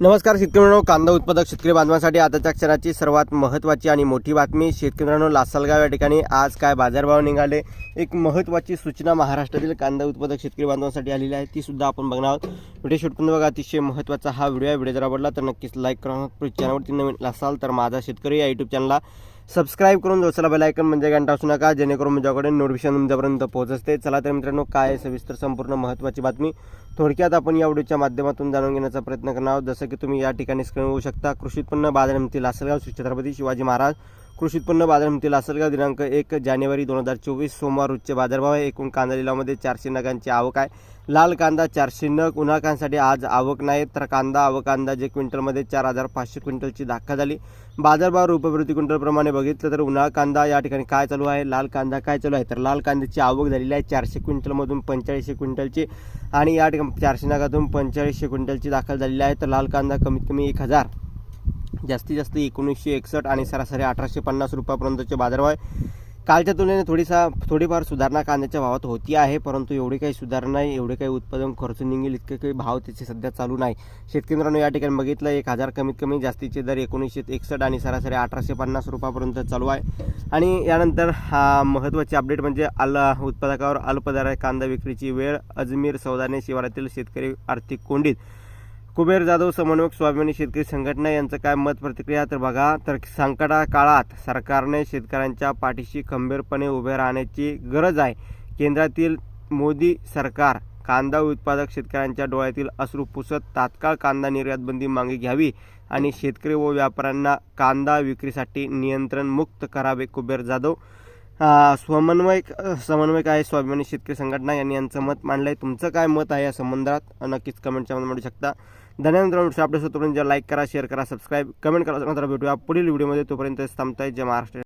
नमस्कार शेतकरी मित्रांनो. कांदा उत्पादक शेतकरी बांधवांसाठी आताच्या क्षणाची सर्वात महत्त्वाची आणि मोठी बातमी. शेतकरी मित्रांनो लासलगाव या ठिकाणी आज काय बाजारभाव निघाले? एक महत्त्वाची सूचना महाराष्ट्रातील कांदा उत्पादक शेतकरी बांधवांसाठी आलेली आहे. ती सुद्धा आपण बघणार आहोत. व्हिडिओ शूट बघा. अतिशय महत्त्वाचा हा व्हिडिओ आहे. व्हिडिओ जर आवडला तर नक्कीच लाईक करा. चॅनलवरती नवीन असाल तर माझा शेतकरी या यूट्यूब चॅनलला सबस्क्राईब करून जोसाला बेल म्हणजे घंटा असू नका जेणेकरून माझ्याकडे नोटिफिकेशन तुमच्यापर्यंत पोहोचते चला तर मित्रांनो काय सविस्तर संपूर्ण महत्त्वाची बातमी थोडक्यात आपण या व्हिडिओच्या माध्यमातून जाणून घेण्याचा प्रयत्न करणार आहोत. जसं की तुम्ही या ठिकाणी स्क्रीन होऊ शकता कृषी उत्पन्न बाजार समिती लासलगाव श्री छत्रपती शिवाजी महाराज कृषी उत्पन्न बाजार समिती लासलगाव दिनांक एक जानेवारी दोन हजार चोवीस सोमवार रोजचे बाजारभाव आहे. एकूण कांदा लिलावमध्ये चारशे नगांची आवक आहे. लाल कांदा चारशे नग उन्हाळकांसाठी आज आवक नाही तर कांदा आवक जे क्विंटलमध्ये चार हजार पाचशे क्विंटलची दाखल झाली. बाजारभाव रुपये प्रति क्विंटलप्रमाणे बघितलं तर उन्हाळ कांदा या ठिकाणी काय चालू आहे लाल कांदा काय चालू आहे? तर लाल कांद्याची आवक झालेली आहे चारशे क्विंटलमधून पंचेचाळीसशे क्विंटलची आणि या ठिकाणी चारशे नगातून पंचेचाळीसशे क्विंटलची दाखल झालेली आहे. तर लाल कांदा कमीत कमी एक हजार जास्तीत जास्त एकोणीसशे एकसष्ट आणि सरासरी अठराशे पन्नास रुपयापर्यंतचे बाजारभाव आहे. कालच्या तुलनेने थोडीसा थोडीफार सुधारणा कांद्याच्या भावात होती आहे परंतु एवढी काही सुधारणा नाही एवढे काही उत्पादन खर्च निघेल इतके काही भाव त्याचे सध्या चालू नाही. शेतकरी मित्रांनो या ठिकाणी बघितलं एक हजार कमीत कमी जास्तीचे दर एकोणीसशे एकसष्ट आणि सरासरी अठराशे पन्नास रुपयापर्यंत चालू आहे. आणि यानंतर हा महत्त्वाची अपडेट म्हणजे अल उत्पादकावर अल्पदर कांदा विक्रीची वेळ अजमेर सौदाने शिवारातील शेतकरी आर्थिक कोंडीत कुबेर जाधव समन्वयक स्वाभिमानी शेतकरी संघटना यांचं काय मत प्रतिक्रिया? तर बघा तर संकटा काळात सरकारने शेतकऱ्यांच्या पाठीशी खंबीरपणे उभे राहण्याची गरज आहे. केंद्रातील मोदी सरकार कांदा उत्पादक शेतकऱ्यांच्या डोळ्यातील अश्रू पुसत तात्काळ कांदा निर्यातबंदी मागे घ्यावी आणि शेतकरी व व्यापाऱ्यांना कांदा विक्रीसाठी नियंत्रण मुक्त करावे. कुबेर जाधव समन्वयक समन्वयक आहे स्वाभिमानी शेतकरी संघटना यांनी यांचं मत मांडलं आहे तुमचं काय मत आहे या संबंधात? नक्कीच कमेंटच्या मध्ये म्हणू शकता. धन्यवाद आपल्या तोपर्यंत लाईक करा शेअर करा सबस्क्राईब कमेंट करा मात्र भेटूया पुढील व्हिडिओमध्ये तोपर्यंत थांबताय जय महाराष्ट्र.